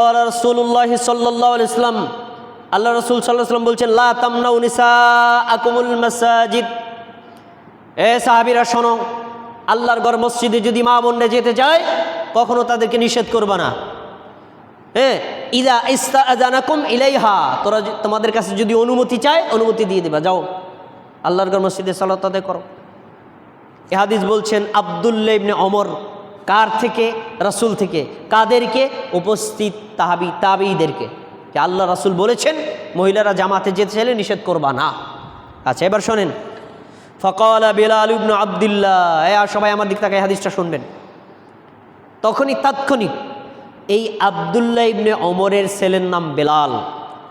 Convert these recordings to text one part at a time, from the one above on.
রসুল্লাহ সাল্লাহ ইসলাম আল্লাহ রসুল সাল্লাহ সাল্লাম বলছেন, লা তামনাউ নিসা আকুমুল মাসাজিদ। এ সাহাবিরা, শোনো, আল্লাহর ঘর মসজিদে যদি মা বোনরা যেতে চায়, কখনো তাদেরকে নিষেধ করবা না। হ্যাঁ ইদা ইস্তা ইলাইহা। তোরা তোমাদের কাছে যদি অনুমতি চায়, অনুমতি দিয়ে দিবা, যাও। আল্লাহর ঘর মসজিদে সালাত আদায় করো। এ হাদিস বলছেন আবদুল্লা ইবনে অমর কার থেকে? রাসূল থেকে। কাদেরকে? উপস্থিত তাহাবি, তাবিদেরকে। যে আল্লাহ রাসূল বলেছেন, মহিলারা জামাতে যেতে চাইলে নিষেধ করবা না। আচ্ছা এবার শোনেন। ফকল বিলাল ইবনু আবদুল্লাহ। এ সবাই আমার দিক থেকে হাদিসটা শুনবেন। তখনই তাৎক্ষণিক এই আবদুল্লাহ ইবনে অমরের ছেলের নাম বেলাল।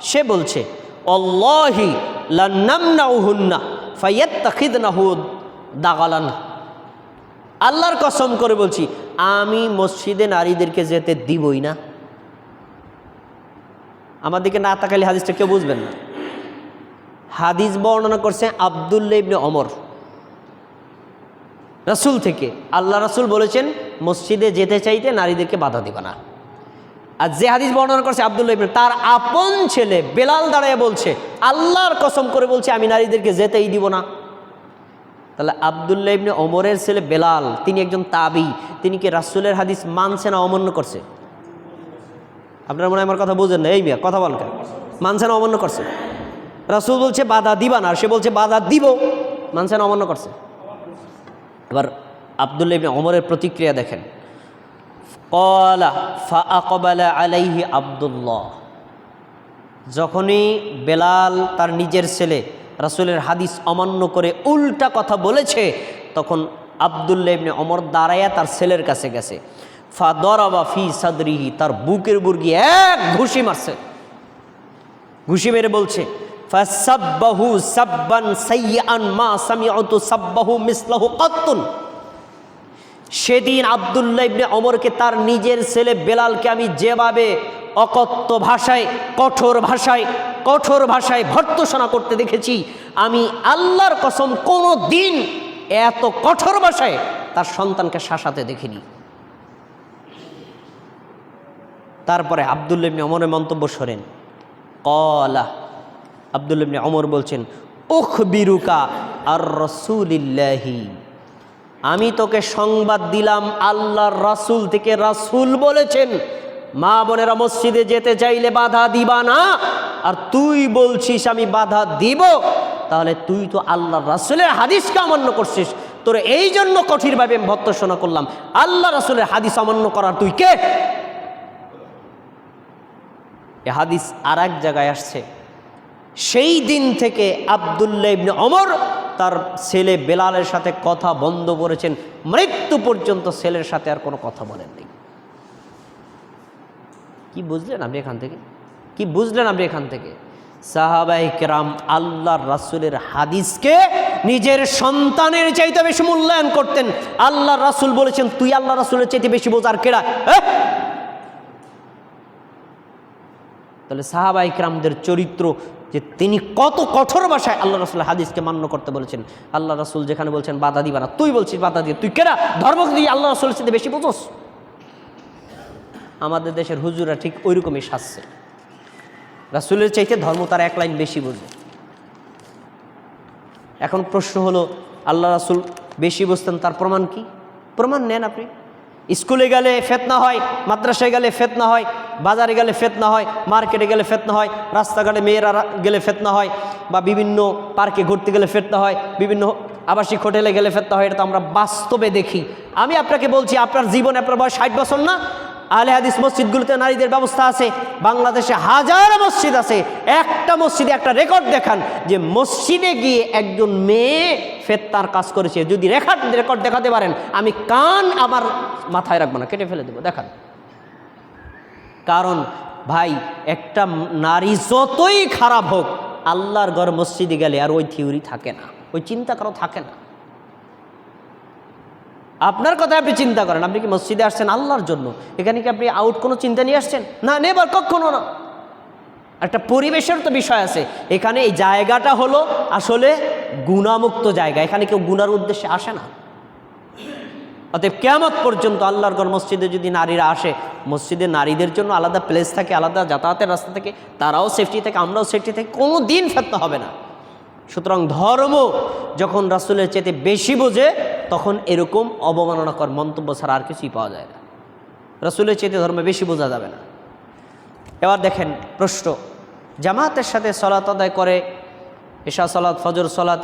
সে বলছে অল্লাহি লান্নামনাউহুন্না ফাইয়াত্তাখিদনাহু দাগালান। আল্লাহর কসম করে বলছি, আমি মসজিদে নারীদেরকে যেতে দিবই না। আমার দিকে না তাকালে হাদিসটা কেউ বুঝবেন না। হাদিস বর্ণনা করছে আবদুল্লাহ ইবনে অমর রাসূল থেকে। আল্লাহ রাসূল বলেছেন, মসজিদে যেতে চাইতে নারীদেরকে বাধা দিবা না। আর যে হাদিস বর্ণনা করছে আবদুল্লাহ ইবনে, তার আপন ছেলে বেলাল দাঁড়ায় বলছে, আল্লাহর কসম করে বলছে, আমি নারীদেরকে যেতেই দিব না। তাহলে আবদুল্লাহ ইবনে ওমরের ছেলে বেলাল, তিনি একজন তাবি, তিনি কি রাসূলের হাদিস মানছে না অমান্য করছে? আপনারা মনে আমার কথা বুঝেন না? এই মিয়া, কথা বল কেন? মানছে না, অমান্য করছে? রাসূল বলছে, বাধা দিবা না। আর সে বলছে, বাধা দিব। মানছে না, অমান্য করছে? এবার আবদুল্লাহ ইবনে ওমরের প্রতিক্রিয়া দেখেন। ফা আলাইহি আবদুল্লাহ। যখনই বেলাল তার নিজের ছেলে রাসূলের হাদিস অমান্য করে উল্টা কথা বলেছে, তখন আবদুল্লাহ ইবনে অমর দাঁড়াইয়া তার ছেলের কাছে গেছে। ফা দরাবা ফি সাদরিহি, তার বুকের বুর্গি এক ঘুষি মারছে। ঘুষি মেরে বলছে সেদিন আবদুল্লাহ ইবনে অমরকে তার নিজের ছেলে বেলালকে আমি যেভাবে অকথ্য ভাষায়, কঠোর ভাষায় কঠোর ভাষায় ভর্তসনা করতে দেখেছি। আমি আল্লাহর কসম কোনো দিন এত কঠোর ভাষায় তার সন্তানকে শাসাতে দেখিনি। তারপরে আবদুল্লা ইবনে অমরের মন্তব্য সরেন কলা আবদুল্লা ইবনে অমর বলছেন উখ বিরুকা আর রসুলিল্লাহি। আমি তোকে সংবাদ দিলাম, আল্লাহর রাসূল থেকে রাসূল বলেছেন, মা বোনেরা মসজিদে যেতে চাইলে বাধা দিবা না। আর তুই বলছিস আমি বাধা দিব, তাহলে তুই তো আল্লাহ রাসুলের হাদিসকে অমান্য করছিস? তোর এই জন্য কঠিনভাবে আমি ভর্তসনা করলাম। আল্লাহ রাসুলের হাদিস অমান্য করার তুই কে? এ হাদিস আর এক জায়গায় আসছে। সেই দিন থেকে আবদুল্লাহ ইবনে অমর তার ছেলে বেলালের সাথে কথা বন্ধ করেছেন। মৃত্যু পর্যন্ত ছেলের সাথে আর কোনো কথা বলেননি। কি বুঝলেন আপনি এখান থেকে? কি বুঝলেন আপনি এখান থেকে? সাহাবাই কেরাম আল্লাহর রাসূলের হাদিসকে নিজের সন্তানের চাইতে বেশি মূল্যায়ন করতেন। আল্লাহ রাসুল বলেছেন, তুই আল্লাহ রাসুলের চাইতে বেশি বোঝার হ্যাঁ তাহলে সাহাবা ইকরামদের চরিত্র যে তিনি কত কঠোর ভাষায় আল্লাহ রাসুল হাদিসকে মান্য করতে বলেছেন। আল্লাহ রসুল যেখানে বলছেন, বাধা দিবা না। তুই বলছিস, বাধা দিয়ে। তুই কেনা ধর্ম দিয়ে আল্লাহ রাসুলের সাথে বেশি বোঝোস? আমাদের দেশের হুজুরা ঠিক ওই রকমই শাসছে রাসুলের চাইতে ধর্ম তার এক লাইন বেশি বোঝে। এখন প্রশ্ন হলো, আল্লাহ রাসুল বেশি বুঝতেন তার প্রমাণ কি? প্রমাণ নেন আপনি। স্কুলে গেলে ফেতনা হয়, মাদ্রাসায় গেলে ফেতনা হয়, বাজারে গেলে ফেতনা হয়, মার্কেটে গেলে ফেতনা হয়, রাস্তাঘাটে মেয়েরা গেলে ফেতনা হয় বা বিভিন্ন পার্কে ঘুরতে গেলে ফেতনা হয়, বিভিন্ন আবাসিক হোটেলে গেলে ফেতনা হয়, এটা তো আমরা বাস্তবে দেখি। আমি আপনাকে বলছি, আপনার জীবনে আপনার বয়স ষাট বছর না? আলে হাদিস মসজিদগুলোতে নারীদের ব্যবস্থা আছে, বাংলাদেশে হাজার মসজিদ আছে, একটা মসজিদে একটা রেকর্ড দেখান যে মসজিদে গিয়ে একজন মেয়ে ফেত্তার কাজ করেছে। যদি রেকর্ড রেকর্ড দেখাতে পারেন, আমি কান আমার মাথায় রাখব না, কেটে ফেলে দেবো, দেখান। কারণ ভাই, একটা নারী যতই খারাপ হোক, আল্লাহর ঘর মসজিদে গেলে আর ওই থিওরি থাকে না, ওই চিন্তা কারও থাকে না। আপনার কথা আপনি চিন্তা করেন, আপনি কি মসজিদে আসছেন আল্লাহর জন্য? এখানে কি আপনি আউট কোনো চিন্তা নিয়ে আসছেন? না, নেবার কখনো না। একটা পরিবেশের তো বিষয় আছে। এখানে এই জায়গাটা হলো আসলে গুণামুক্ত জায়গা। এখানে কেউ গুনার উদ্দেশ্যে আসে না। অতএব কেয়ামত পর্যন্ত আল্লাহর ঘর মসজিদে যদি নারীরা আসে, মসজিদে নারীদের জন্য আলাদা প্লেস থাকে, আলাদা যাতায়াতের রাস্তা থেকে, তারাও সেফটি থাকে, আমরাও সেফটি থেকে, কোনো দিন ফেতনা হবে না। সুতরাং ধর্ম যখন রাসুলের চেতে বেশি বোঝে তখন এরকম অবমাননাকর মন্তব্য ছাড়া আর কিছুই পাওয়া যায় না। রসুলের চেতে ধর্মে বেশি বোঝা যাবে না। এবার দেখেন প্রশ্ন, জামাতের সাথে সলাত আদায় করে এশা সলাৎ ফজর সলাত